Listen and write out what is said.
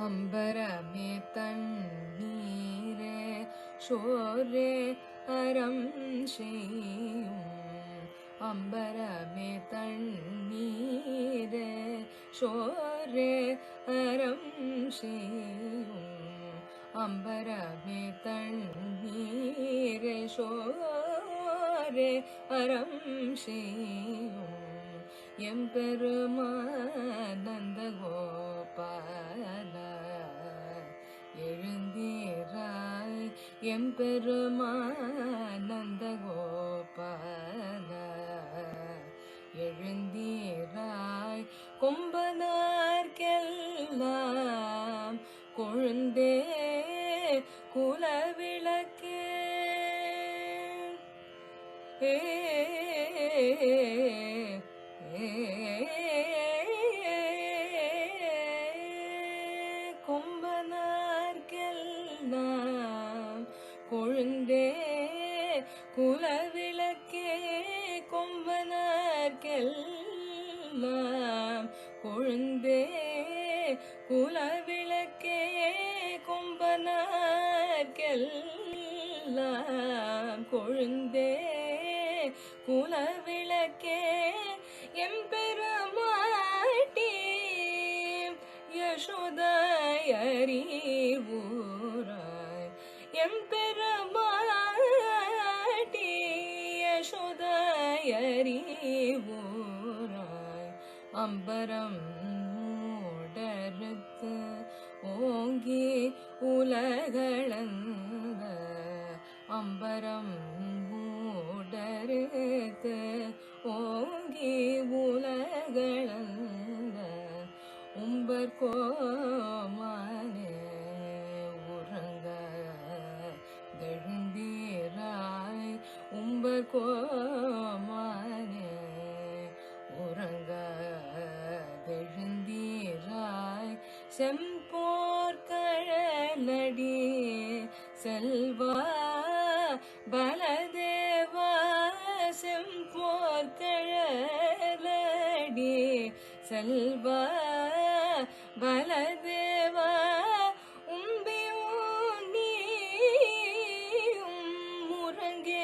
அம்பரமே தண்ணீரே சோரே அறம் செய்யும் அம்பரமே தண்ணீரே சோரே அறம் செய்யும் அம்பரமே தண்ணீரே சோரே அறம் செய்யும் எம்பெருமானந்த கோபால எம்பெருமானந்த கோபால எழுந்தீராய் கொம்பனார்க்கெல்லாம் கொழுந்தே குலவிளக்கே. ஏ கொழுந்தே குலவிளக்கே கொம்பனார்கெல்லாம் கொழுந்தே குலவிளக்கே கொம்பனார்கெல்லாம் கொழுந்தே குலவிளக்கே எம்பெருமாட்டி யசோதயறிவூராய் எம்பெரு யசோதயறிவூராய் அம்பரம் மூடறுத்து ஓங்கி உலகளந்த அம்பரம் மூடறுத்து ஓங்கி உலகளந்த உம்பர் கோமானே உறங்க தெழுந்தீராய் உம்பர் கோ செம்போர்கழலடி செல்வா பலதேவா செம்போர்கழலடி செல்வா பலதேவா உம்பியூண்டியும் முரங்கேலோரம்பா